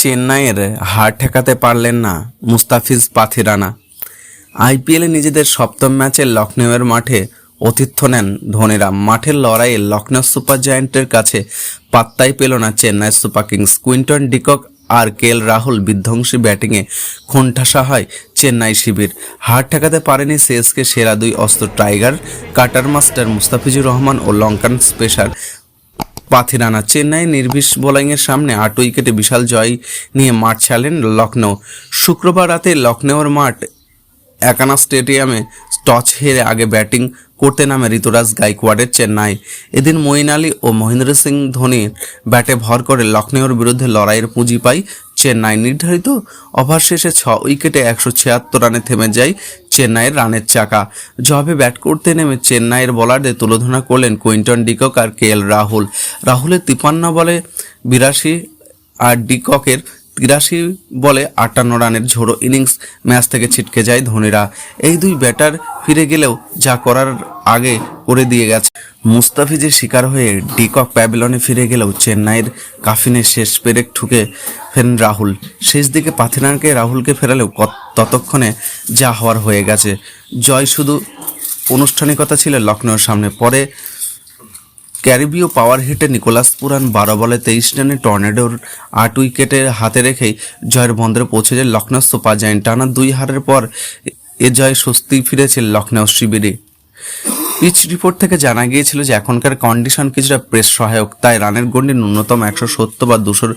চেন্নাইয়ের হার ঠেকাতে পারলেন না মুস্তাফিজ পাথিরানা আইপিএলে নিজেদের সপ্তম ম্যাচে লখনৌয়ের মাঠে অতিথ্য নেন ধোনিরা। মাঠের লড়াইয়ে লখনৌ সুপার জায়ান্টের কাছে পাত্তাই পেল না Chennai super kings. Quinton de Kock আর কেএল রাহুল বিধ্বংসী ব্যাটিংয়ে খুনঠাসা হয় চেন্নাই শিবির। হার ঠেকাতে পারেনি সিএসকে সেরা দুই অস্ত্র tiger, cutter master Mustafizur Rahman ও লঙ্কান স্পেশাল। পাথিরানা চেন্নাই নির্বিষ বোলিংয়ের সামনে আট উইকেটে বিশাল জয় নিয়ে মাঠ ছাড়লেন লখনৌ শুক্রবার রাতে লখনৌর মাঠ একানা স্টেডিয়ামে টস হেরে আগে ব্যাটিং করতে নামে ঋতুরাজ গাইকোয়াড়ের চেন্নাই। এদিন মঈন আলী ও মহেন্দ্র সিং ধোনির ব্যাটে ভর করে লখনৌর বিরুদ্ধে লড়াইয়ের পুঁজি পায় চেন্নাই। নির্ধারিত ওভার শেষে ছ উইকেটে একশো ছিয়াত্তর রানে থেমে যায় চেন্নাইয়ের রানের চাকা। জবে ব্যাট করতে নেমে চেন্নাইয়ের বলারদের তুলোধনা করলেন কুইন্টন ডিকক আর কে এল রাহুল। রাহুলের তিপান্ন বলে বিরাশি আর ডিককের তিরাশি বলে আটান্ন রানের ঝোড়ো ইনিংস ম্যাচ থেকে ছিটকে যায় ধোনিরা। এই দুই ব্যাটার ফিরে গেলেও যা করার আগে করে দিয়ে গেছে। মুস্তাফিজের শিকার হয়ে ডিকক প্যাভিলনে ফিরে গেলেও চেন্নাইয়ের কাফিনে শেষ পেরেক ঠুকে ফেরেন রাহুল। শেষ দিকে পাথিনাকে রাহুলকে ফেরালেও ততক্ষণে যা হওয়ার হয়ে গেছে। জয় শুধু আনুষ্ঠানিকতা ছিল লখনৌর সামনে, পরে ক্যারিবীয় পাওয়ার হিটে নিকোলাস পুরান বারো বলে তেইশ রানে টর্নেডোর আট উইকেটের হাতে রেখেই জয়ের বন্দরে পৌঁছে যায় লখনৌ সুপার জায়েন্ট। টানা দুই হারের পর এ জয় স্বস্তি ফিরেছে লখনৌ শিবিরে। পিচ রিপোর্ট থেকে জানা গিয়েছিল যে এখনকার কন্ডিশন কিছুটা প্রেস সহায়ক, তাই রানের গন্ডি ন্যূনতম একশো সত্তর বা দুশোর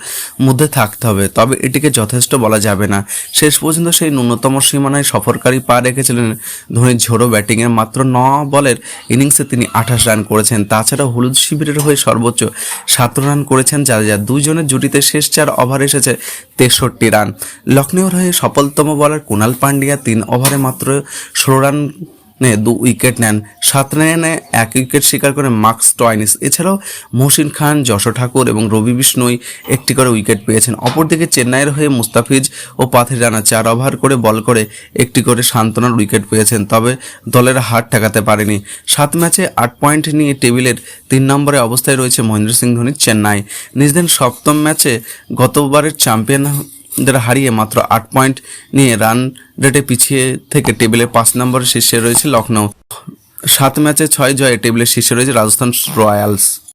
মধ্যে থাকতে হবে, তবে এটিকে যথেষ্ট বলা যাবে না। শেষ পর্যন্ত সেই ন্যূনতম সীমানায় সফরকারী পা রেখেছিলেন ধোনির ঝোড়ো ব্যাটিংয়ের মাত্র ন বলের ইনিংসে তিনি আঠাশ রান করেছেন। তাছাড়া হলুদ শিবিরের হয়ে সর্বোচ্চ সাত রান করেছেন জাদেজা দুইজনের জুটিতে শেষ চার ওভার এসেছে তেষট্টি রান লখনৌর হয়ে সফলতম বলার কুনাল পান্ডিয়া তিন ওভারে মাত্র ষোলো রান দু উইকেট নেন। সাত রানে এক উইকেট শিকার করে মার্কস টয়নিস। এছাড়াও মহসিন খান যশো ঠাকুর এবং রবি বিষ্ণুই একটি করে উইকেট পেয়েছেন। অপরদিকে চেন্নাইয়ের হয়ে মুস্তাফিজ ও পাথির রানা চার ওভার করে বল করে একটি করে সান্ত্বনার উইকেট পেয়েছেন, তবে দলের হার ঠেকাতে পারেনি। সাত ম্যাচে আট পয়েন্ট নিয়ে টেবিলের তিন নম্বরে অবস্থায় রয়েছে মহেন্দ্র সিং ধোনির চেন্নাই। নিজদের সপ্তম ম্যাচে গতবারের চ্যাম্পিয়ন দের হারিয়ে মাত্র আট পয়েন্ট নিয়ে রান রেটে পিছিয়ে থেকে টেবিলে পাঁচ নম্বরের শীর্ষে রয়েছে লখনৌ সাত ম্যাচে ছয় জয়ে টেবিলের শীর্ষে রয়েছে রাজস্থান রয়্যালস।